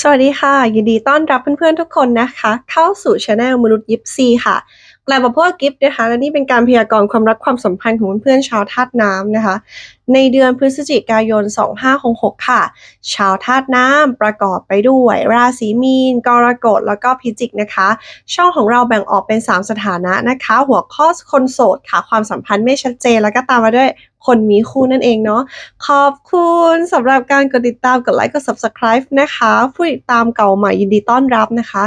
สวัสดีค่ะ ยินดีต้อนรับเพื่อนๆทุกคนนะคะ เข้าสู่ช anel มนุษย์ยิปซีค่ะกลับมาพบกับกิฟต์นะคะและนี่เป็นการพยากรณ์ความรักความสัมพันธ์ของเพื่อนๆชาวธาตุน้ำนะคะ ในเดือนพฤศจิกายน 2566 ค่ะ ชาวธาตุน้ำประกอบไปด้วย ราศีมีน กรกฎแล้วก็พิจิกนะคะ ช่องของเราแบ่งออกเป็น 3 สถานะนะคะ หัวข้อคนโสดค่ะ ความสัมพันธ์ไม่ชัดเจนแล้วก็ตามมาด้วย คนมีคู่นั่นเองเนาะขอบคุณสำหรับการกดติดตามกดไลค์กด subscribe นะคะ ผู้ติดตามเก่าใหม่ยินดีต้อนรับนะคะ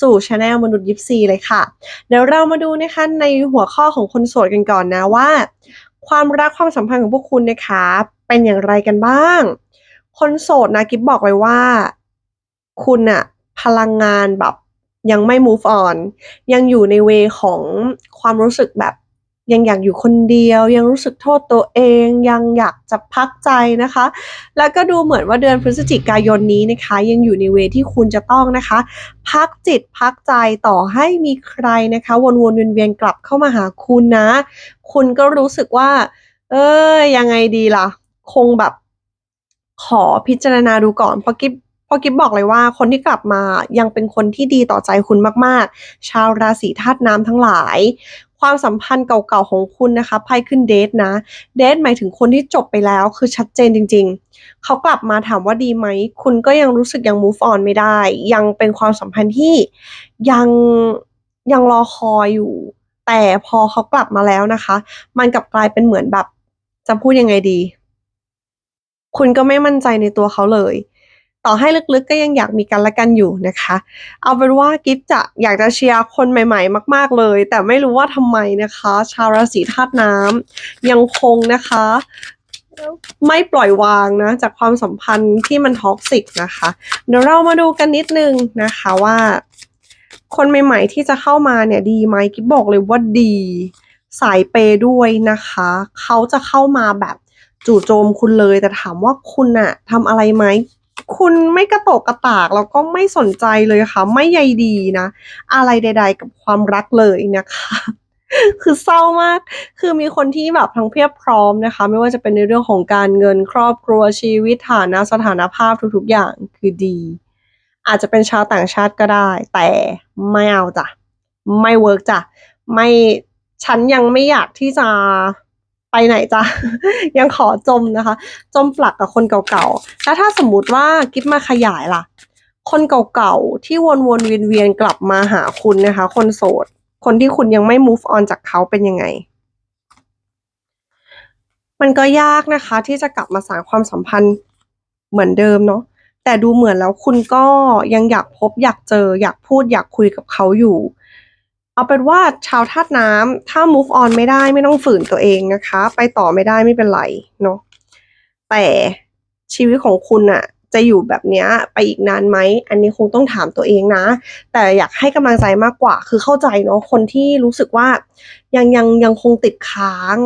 สู่ช anel มนุษย์ยิปซีเลยค่ะ เดี๋ยวเรามาดูนะคะในหัวข้อของคนโสดกันก่อนนะว่า ความรักความสัมพันธ์ของพวกคุณนะคะ เป็นอย่างไรกันบ้าง คนโสดนะกิฟบอกเลยว่า คุณอะพลังงานแบบยังไม่ move on ยังอยู่ในเวของความรู้สึกแบบ ยังอยากอยู่คนเดียว ยังรู้สึกโทษตัวเอง ยังอยากจะพักใจนะคะ แล้วก็ดูเหมือนว่าเดือนพฤศจิกายนนี้นะคะ ยังอยู่ในเวที่คุณจะต้องนะคะ พักจิตพักใจต่อให้มีใครนะคะ วนๆเวียนๆกลับเข้ามาหาคุณนะ คุณก็รู้สึกว่า เอ้ยยังไงดีล่ะ คงแบบขอพิจารณาดูก่อนเพราะกิฟเพราะกิฟบอกเลยว่าคนที่กลับมายังเป็นคนที่ดีต่อใจคุณมากๆ ชาวราศีธาตุน้ำทั้งหลาย ความสัมพันธ์เก่าๆของคุณนะคะไพ่ขึ้นเดทนะ เดทหมายถึงคนที่จบไปแล้วคือชัดเจนจริง ๆ เขากลับมาถามว่าดีไหม คุณก็ยังรู้สึกยัง move on ไม่ได้ ยังเป็นความสัมพันธ์ที่ยังยังรอคอยอยู่ แต่พอเขากลับมาแล้วนะคะ มันกลับกลายเป็นเหมือนแบบ จะพูดยังไงดี คุณก็ไม่มั่นใจในตัวเขาเลย ต่อให้ลึกๆก็ยังอยากมีกันและกันอยู่นะคะ เอาเป็นว่ากิฟจะอยากจะเชียร์คนใหม่ ๆ มาก ๆเลย แต่ไม่รู้ว่าทำไมนะคะ ชาวราศีธาตุน้ำยังคงนะคะไม่ปล่อยวางนะ จากความสัมพันธ์ที่มันท็อกซิกนะคะ เดี๋ยวเรามาดูกันนิดนึงนะคะว่า คนใหม่ๆที่จะเข้ามาเนี่ยดีไหมกิ๊บบอกเลยว่าดี สายเปย์ด้วยนะคะ เขาจะเข้ามาแบบจู่โจมคุณเลย แต่ถามว่าคุณอะทำอะไรไหม คุณไม่กระโตกกระตากแล้วก็ไม่สนใจเลยค่ะ ไม่ใยดีนะ อะไรใด ๆ กับความรักเลยนะคะ คือเศร้ามาก คือมีคนที่แบบทั้งเพียบพร้อมนะคะ ไม่ว่าจะเป็นในเรื่องของการเงินครอบครัวชีวิตฐานะสถานภาพทุกๆอย่างคือดี อาจจะเป็นชาวต่างชาติก็ได้ แต่ไม่เอาจ้ะ ไม่เวิร์กจ้ะ ไม่ฉันยังไม่อยากที่จะ ไปไหนจ้ะยังขอจมนะคะ จมปลักกับคนเก่าๆแล้วถ้าสมมติว่ากิฟมาขยายล่ะ คนเก่าๆที่วนๆเวียนๆกลับมาหาคุณนะคะ คนโสด คนที่คุณยังไม่ move on จากเขาเป็นยังไง มันก็ยากนะคะ ที่จะกลับมาสานความสัมพันธ์เหมือนเดิมเนาะแต่ดูเหมือนแล้วคุณก็ยังอยากพบอยากเจอ อยากพูดอยากคุยกับเขาอยู่ เอาเป็นว่าชาวธาตุน้ำถ้า move on ไม่ได้ไม่ต้องฝืนตัวเองนะคะ ไปต่อไม่ได้ไม่เป็นไรเนาะแต่ชีวิตของคุณอะจะอยู่แบบเนี้ยไปอีกนานไหม อันนี้คงต้องถามตัวเองนะ แต่อยากให้กำลังใจมากกว่า คือเข้าใจเนาะ คนที่รู้สึกว่ายังยังยังคงติดค้าง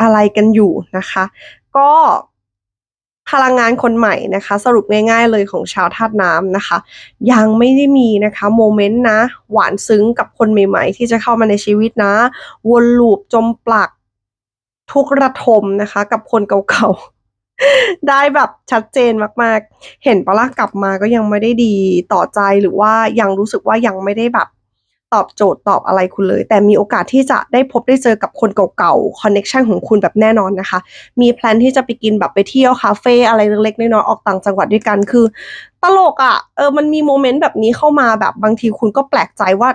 อะไรกันอยู่นะคะ ก็ พลังงานคนใหม่นะคะ สรุปง่ายๆเลยของชาวธาตุน้ำนะคะ ยังไม่ได้มีนะคะโมเมนต์นะ หวานซึ้งกับคนใหม่ ๆ ที่จะเข้ามาในชีวิตนะ วนลูปจมปลักทุกระทมนะคะ กับคนเก่าๆ ได้แบบชัดเจนมากๆ เห็นปะล่ะกลับมาก็ยังไม่ได้ดีต่อใจหรือว่ายังรู้สึกว่ายังไม่ได้แบบ ตอบโจทย์ตอบอะไรคุณเลย แต่มีโอกาสที่จะได้พบได้เจอกับคนเก่าๆคอนเน็ชันของคุณแบบแน่นอนนะคะ มีแพลนที่จะไปกินแบบไปเที่ยวคาเฟ่อะไรเล็กๆน้อยๆออกต่างจังหวัดด้วยกันคือ ตลกอะ่ะเออมันมีโมเมนต์แบบนี้เข้ามาแบบบางทีคุณก็แปลกใจว่า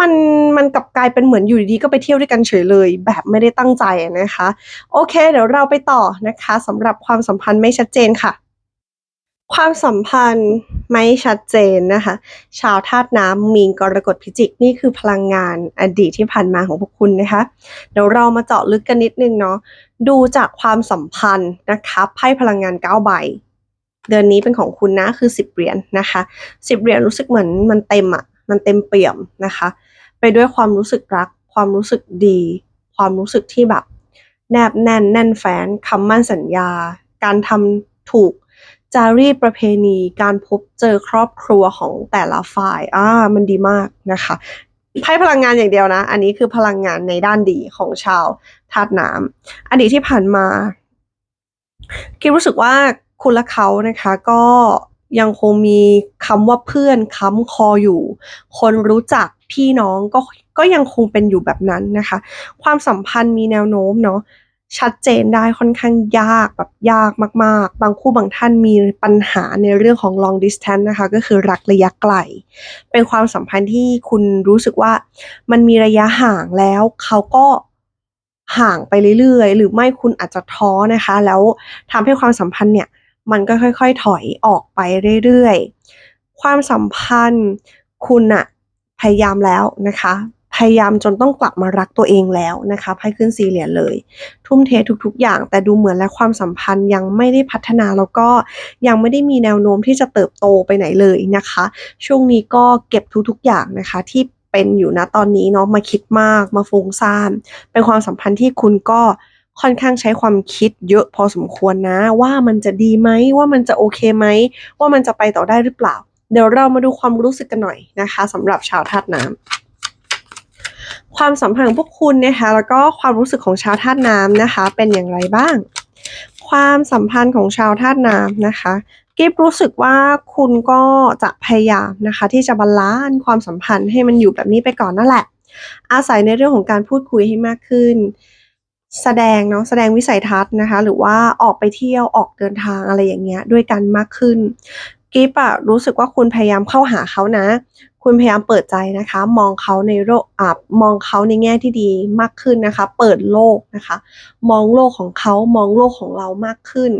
มันมันกลับกลายเป็นเหมือนอยู่ดีๆก็ไปเที่ยวด้วยกันเฉยเลย แบบไม่ได้ตั้งใจนะคะ โอเค เดี๋ยวเราไปต่อนะคะสำหรับความสัมพันธ์ไม่ชัดเจนค่ะ ความสัมพันธ์ไม่ชัดเจนนะคะ ชาวธาตุน้ำมีนกรกฎพิจิกนี่คือพลังงานอดีตที่ผ่านมาของพวกคุณนะคะ เดี๋ยวเรามาเจาะลึกกันนิดนึงเนาะดูจากความสัมพันธ์นะคะไพ่พลังงานเก้าใบเดือนนี้เป็นของคุณนะคือสิบเหรียญนะคะสิบเหรียญรู้สึกเหมือนมันเต็มอะ่ะมันเต็มเปี่ยมนะคะ ไปด้วยความรู้สึกรัก ความรู้สึกดี ความรู้สึกที่แบบ แนบแน่นแน่นแฟนคำมั่นสัญญา การทำถูก จารีตประเพณีการพบเจอครอบครัวของแต่ละฝ่ายอ่ามันดีมากนะคะไพ่พลังงานอย่างเดียวนะ อันนี้คือพลังงานในด้านดีของชาวธาตุน้ำอดีตที่ผ่านมาคิดรู้สึกว่าคุณและเขานะคะก็ยังคงมีคำว่าเพื่อนค้ำคออยู่ คนรู้จักพี่น้องก็ก็ยังคงเป็นอยู่แบบนั้นนะคะ ความสัมพันธ์มีแนวโน้มเนาะ ชัดเจนได้ค่อนข้างยากแบบยากมาก ๆ บางคู่บางท่านมีปัญหาในเรื่องของ long distance นะคะ ก็คือรักระยะไกล เป็นความสัมพันธ์ที่คุณรู้สึกว่ามันมีระยะห่างแล้วเขาก็ห่างไปเรื่อยๆ หรือไม่คุณอาจจะท้อนะคะ แล้วทำให้ความสัมพันธ์เนี่ย มันก็ค่อยๆ ถอยออกไปเรื่อยๆ ความสัมพันธ์คุณอะพยายามแล้วนะคะ พยายามจนต้องกลับมารักตัวเองแล้วนะคะไพ่ขึ้นสี่เหรียญเลย ทุ่มเททุกๆ อย่าง แต่ดูเหมือนและความสัมพันธ์ยังไม่ได้พัฒนาแล้วก็ยังไม่ได้มีแนวโน้มที่จะเติบโตไปไหนเลยนะคะ ช่วงนี้ก็เก็บทุกๆอย่างนะคะที่เป็นอยู่นะตอนนี้เนาะมาคิดมากมาฟุ้งซ่านเป็นความสัมพันธ์ที่คุณก็ค่อนข้างใช้ความคิดเยอะพอสมควรนะ ว่ามันจะดีไหมว่ามันจะโอเคไหมว่ามันจะไปต่อได้หรือเปล่า เดี๋ยวเรามาดูความรู้สึกกันหน่อยนะคะสำหรับชาวธาตุน้ำ ความสัมพันธ์ของพวกคุณนะคะแล้วก็ความรู้สึกของชาวธาตุน้ำนะคะ เป็นอย่างไรบ้าง ความสัมพันธ์ของชาวธาตุน้ำนะคะกิฟรู้สึกว่าคุณก็จะพยายามนะคะ ที่จะบาลานซ์ความสัมพันธ์ให้มันอยู่แบบนี้ไปก่อนนั่นแหละ อาศัยในเรื่องของการพูดคุยให้มากขึ้น แสดงเนาะแสดงวิสัยทัศน์นะคะ หรือว่าออกไปเที่ยวออกเดินทางอะไรอย่างเงี้ยด้วยกันมากขึ้นกิฟอะรู้สึกว่าคุณพยายามเข้าหาเขานะ คุณพยายามเปิดใจนะคะ มองเขาในโลกอ่ามองเขาในแง่ที่ดีมากขึ้นนะคะ เปิดโลกนะคะ มองโลกของเขามองโลกของเรามากขึ้น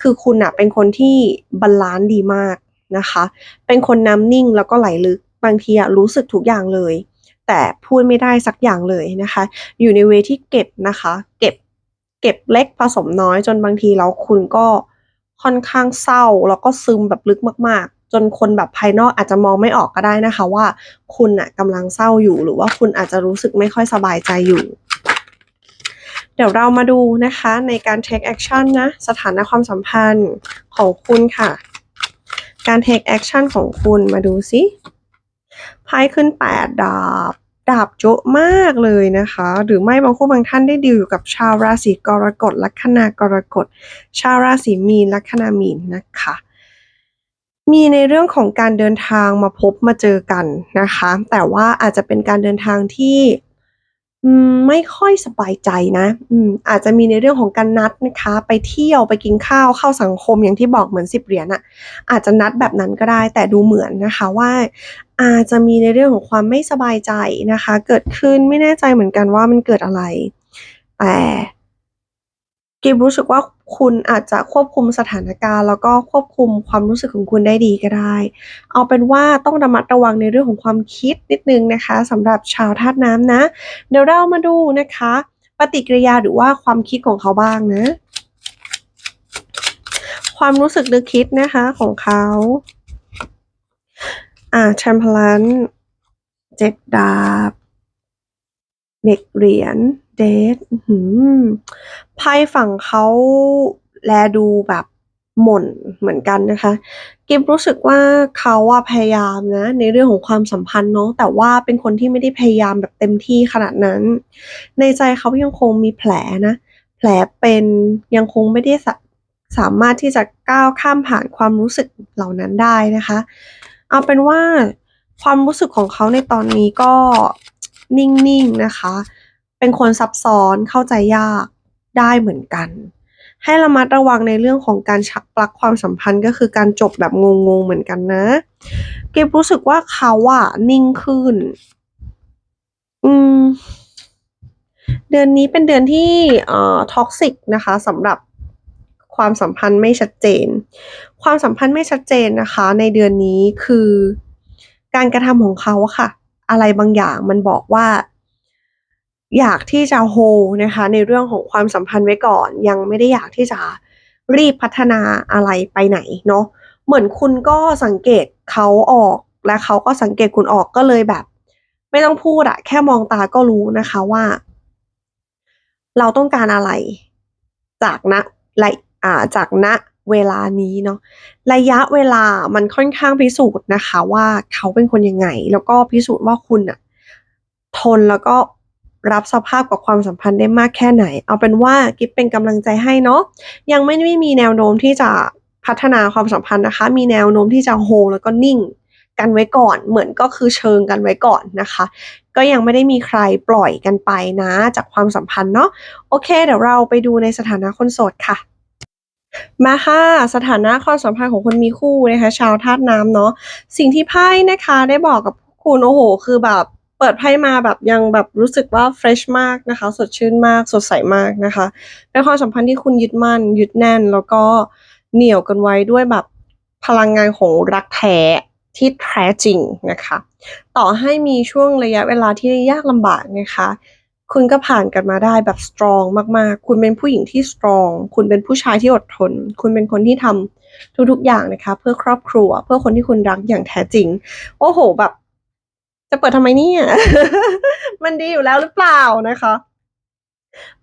คือคุณอะเป็นคนที่บาลานซ์ดีมากนะคะ เป็นคนน้ำนิ่งแล้วก็ไหลลึกบางทีอะรู้สึกทุกอย่างเลย แต่พูดไม่ได้สักอย่างเลยนะคะ อยู่ในเวที่เก็บนะคะ เก็บเก็บเล็กผสมน้อยจนบางทีแล้วคุณก็ค่อนข้างเศร้าแล้วก็ซึมแบบลึกมาก จนคนแบบภายนอกอาจจะมองไม่ออกก็ได้นะคะ ว่าคุณน่ะกำลังเศร้าอยู่ หรือว่าคุณอาจจะรู้สึกไม่ค่อยสบายใจอยู่ เดี๋ยวเรามาดูนะคะในการ take action นะ สถานะความสัมพันธ์ของคุณค่ะ การ take action ของคุณมาดูสิไพ่ขึ้น 8 ดาบ ดาบโจะมากเลยนะคะ หรือไม่บางคู่บางท่านได้ดีลอยู่กับชาวราศีกรกฎลัคนากรกฎ ชาวราศีมีนลัคนามีนนะคะ มีในเรื่องของการเดินทางมาพบมาเจอกันนะคะ แต่ว่าอาจจะเป็นการเดินทางที่ไม่ค่อยสบายใจนะอืมอาจจะมีในเรื่องของการนัดนะคะ ไปเที่ยวไปกินข้าวเข้าสังคมอย่างที่บอกเหมือนสิบเหรียญอะอาจจะนัดแบบนั้นก็ได้ แต่ดูเหมือนนะคะว่า อาจจะมีในเรื่องของความไม่สบายใจนะคะ เกิดขึ้นไม่แน่ใจเหมือนกันว่ามันเกิดอะไร แต่ กิฟรู้สึกว่าคุณอาจจะควบคุมสถานการณ์ แล้วก็ควบคุมความรู้สึกของคุณได้ดีก็ได้ เอาเป็นว่าต้องระมัดระวังในเรื่องของความคิดนิดนึงนะคะสำหรับชาวธาตุน้ำนะ เดี๋ยวเรามาดูนะคะ ปฏิกิริยาหรือว่าความคิดของเขาบ้างนะ ความรู้สึกนึกคิดนะคะของเขาอ่าแชมเปญเจ็ดดาบเด็กเหรียญ เดทไพ่ฝั่งเขาแลดูแบบหม่นเหมือนกันนะคะ กิฟรู้สึกว่าเขาอะพยายามนะ ในเรื่องของความสัมพันธ์เนาะแต่ว่าเป็นคนที่ไม่ได้พยายามแบบเต็มที่ขนาดนั้น ในใจเขายังคงมีแผลนะ แผลเป็นยังคงไม่ได้สสามารถที่จะก้าวข้ามผ่านความรู้สึกเหล่านั้นได้นะคะ เอาเป็นว่าความรู้สึกของเขาในตอนนี้ก็นิ่งๆนะคะ เป็นคนซับซ้อนเข้าใจยากได้เหมือนกัน ให้ระมัดระวังในเรื่องของการชักปลักความสัมพันธ์ก็คือการจบแบบงงๆเหมือนกันนะ เก็บรู้สึกว่าเขาอะนิ่งขึ้น อืม เดือนนี้เป็นเดือนที่เอ่อท็อกซิกนะคะสำหรับความสัมพันธ์ไม่ชัดเจน ความสัมพันธ์ไม่ชัดเจนนะคะ ในเดือนนี้คือ การกระทำของเขาอะค่ะ อะไรบางอย่างมันบอกว่า อยากที่จะโฮนะคะในเรื่องของความสัมพันธ์ไว้ก่อน ยังไม่ได้อยากที่จะรีบพัฒนาอะไรไปไหนเนาะเหมือนคุณก็สังเกตเขาออกและเขาก็สังเกตคุณออกก็เลยแบบ ไม่ต้องพูดอะแค่มองตาก็รู้นะคะว่า เราต้องการอะไร จากณไรอ่าจากณเวลานี้เนาะระยะเวลามันค่อนข้างพิสูจน์นะคะ ว่าเขาเป็นคนยังไง แล้วก็พิสูจน์ว่าคุณอะทนแล้วก็ รับสภาพกับความสัมพันธ์ได้มากแค่ไหน เอาเป็นว่ากิฟเป็นกำลังใจให้เนาะยังไม่ได้มีแนวโน้มที่จะพัฒนาความสัมพันธ์นะคะ มีแนวโน้มที่จะโฮแล้วก็นิ่งกันไว้ก่อน เหมือนก็คือเชิงกันไว้ก่อนนะคะ ก็ยังไม่ได้มีใครปล่อยกันไปนะจากความสัมพันธ์เนาะโอเค เดี๋ยวเราไปดูในสถานะคนโสดค่ะ มาค่ะ สถานะความสัมพันธ์ของคนมีคู่นะคะ ชาวธาตุน้ำเนาะสิ่งที่ไพ่นะคะได้บอกกับคุณโอ้โห คือแบบ เปิดไพ่มาแบบยังแบบรู้สึกว่าเฟรชมากนะคะ สดชื่นมาก สดใสมากนะคะเป็นความสัมพันธ์ที่คุณยึดมั่น ยึดแน่น แล้วก็เหนี่ยวกันไว้ด้วยแบบพลังงานของรักแท้ที่แท้จริงนะคะ ต่อให้มีช่วงระยะเวลาที่ยากลำบากนะคะ คุณก็ผ่านกันมาได้แบบสตรองมากๆ คุณเป็นผู้หญิงที่สตรอง คุณเป็นผู้ชายที่อดทน คุณเป็นคนที่ทำทุกๆอย่างนะคะ เพื่อครอบครัว เพื่อคนที่คุณรักอย่างแท้จริง โอ้โหแบบ จะเปิดทำไมเนี่ย มันดีอยู่แล้วหรือเปล่านะคะ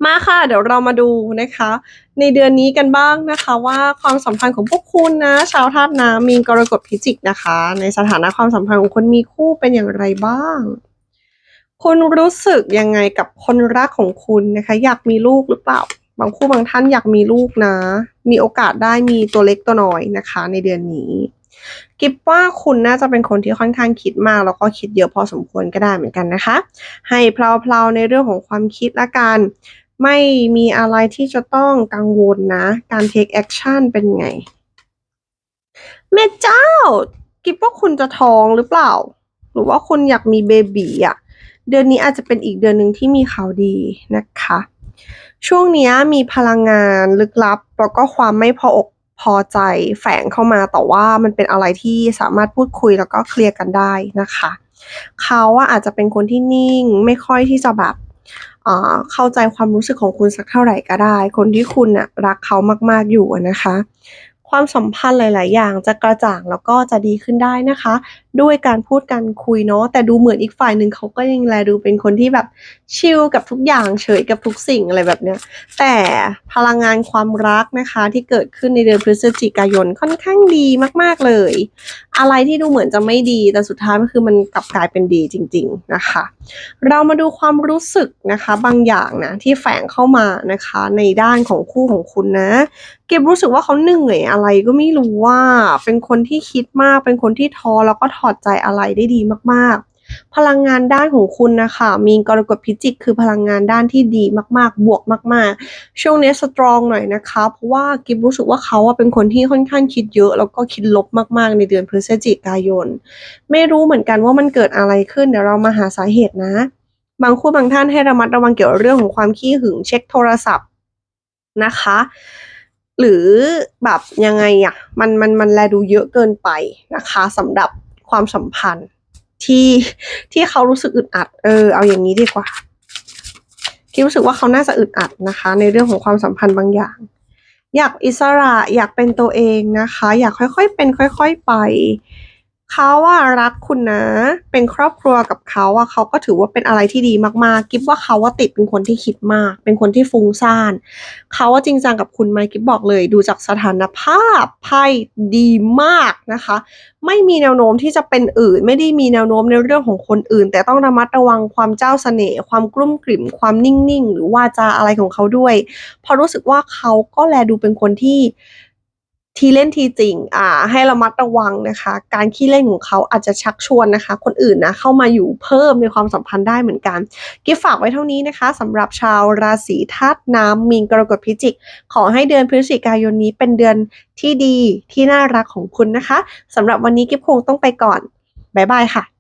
มาค่ะ เดี๋ยวเรามาดูนะคะ ในเดือนนี้กันบ้างนะคะ ว่าความสัมพันธ์ของพวกคุณนะ ชาวธาตุน้ำมีกรกฎพิจิกนะคะ ในสถานะความสัมพันธ์ของคนมีคู่เป็นอย่างไรบ้างคุณรู้สึกยังไงกับคนรักของคุณนะคะ อยากมีลูกหรือเปล่า บางคู่บางท่านอยากมีลูกนะ มีโอกาสได้มีตัวเล็กตัวน้อยนะคะ ในเดือนนี้ กิบว่าคุณน่าจะเป็นคนที่ค่อนข้างคิดมาก แล้วก็คิดเยอะพอสมควรก็ได้เหมือนกันนะคะ ให้เพลาๆในเรื่องของความคิดละกัน ไม่มีอะไรที่จะต้องกังวลนะ การ take action เป็นไงแม่เจ้า กิบว่าคุณจะท้องหรือเปล่า หรือว่าคุณอยากมีเบบีอะเดือนนี้อาจจะเป็นอีกเดือนหนึ่งที่มีข่าวดีนะคะ ช่วงนี้มีพลังงานลึกลับ แล้วก็ความไม่พออก พอใจแฝงเข้ามาแต่ว่ามันเป็นอะไรที่สามารถพูดคุยแล้วก็เคลียร์กันได้นะคะ เขาอะอาจจะเป็นคนที่นิ่งไม่ค่อยที่จะแบบเข้าใจความรู้สึกของคุณสักเท่าไหร่ก็ได้ คนที่คุณน่ะรักเขามากๆอยู่นะคะ ความสัมพันธ์หลาย ๆ อย่างจะกระจ่างแล้วก็จะดีขึ้นได้นะคะ ด้วยการพูดกันคุยเนาะแต่ดูเหมือนอีกฝ่ายหนึ่งเขาก็ยังแลดูเป็นคนที่แบบชิลกับทุกอย่างเฉยกับทุกสิ่งอะไรแบบเนี้ยแต่พลังงานความรักนะคะที่เกิดขึ้นในเดือนพฤศจิกายนค่อนข้างดีมาก ๆ เลย อะไรที่ดูเหมือนจะไม่ดีแต่สุดท้ายมันคือมันกลับกลายเป็นดีจริง ๆ นะคะ เรามาดูความรู้สึกนะคะบางอย่างนะที่แฝงเข้ามานะคะในด้านของคู่ของคุณนะ เก็บรู้สึกว่าเขาเหนื่อยอะไรก็ไม่รู้ว่า เป็นคนที่คิดมาก เป็นคนที่ท้อแล้วก็ถอดใจอะไรได้ดีมากๆ พลังงานด้านของคุณนะคะ มีกรกฎพิจิก คือพลังงานด้านที่ดีมากๆ บวกมาก ๆ ช่วงนี้สตรองหน่อยนะคะ เพราะว่ากิบรู้สึกว่าเขาเป็นคนที่ค่อนข้างคิดเยอะ แล้วก็คิดลบมากๆ ในเดือนพฤศจิกายน ไม่รู้เหมือนกันว่ามันเกิดอะไรขึ้น เดี๋ยวเรามาหาสาเหตุนะ บางคู่บางท่านให้ระมัดระวังเกี่ยวกับเรื่องของความขี้หึงเช็คโทรศัพท์นะคะ หรือแบบยังไงอะมันมันมันแลดูเยอะเกินไปนะคะสำหรับความสัมพันธ์ที่ที่เขารู้สึกอึดอัด เออ เอาอย่างนี้ดีกว่าคิดรู้สึกว่าเขาน่าจะอึดอัดนะคะ ในเรื่องของความสัมพันธ์บางอย่าง อยากอิสระอยากเป็นตัวเองนะคะ อยากค่อยๆเป็น ค่อย ๆไป เขาว่ารักคุณนะ เป็นครอบครัวกับเขาอะเขาก็ถือว่าเป็นอะไรที่ดีมากๆ กิฟว่าเขาว่าติดเป็นคนที่คิดมาก เป็นคนที่ฟุ้งซ่าน เขาว่าจริงจังกับคุณไหมกิฟบอกเลย ดูจากสถานภาพไพ่ดีมากนะคะ ไม่มีแนวโน้มที่จะเป็นอื่น ไม่ได้มีแนวโน้มในเรื่องของคนอื่น แต่ต้องระมัดระวังความเจ้าเสน่ห์ ความกลุ้มกลิ่ม ความนิ่งๆ หรือว่าจาอะไรของเขาด้วยเพราะรู้สึกว่าเขาก็แลดูเป็นคนที่ ทีเล่นทีจริง อ่า ให้ระมัดระวังนะคะ การขี้เล่นของเขาอาจจะชักชวนนะคะ คนอื่นนะเข้ามาอยู่เพิ่มในความสัมพันธ์ได้เหมือนกัน กิฟฝากไว้เท่านี้นะคะสำหรับชาวราศีธาตุน้ำมีนกรกฎพิจิก ขอให้เดือนพฤศจิกายนนี้เป็นเดือนที่ดีที่น่ารักของคุณนะคะสำหรับวันนี้กิฟคงต้องไปก่อน บ๊ายบายค่ะ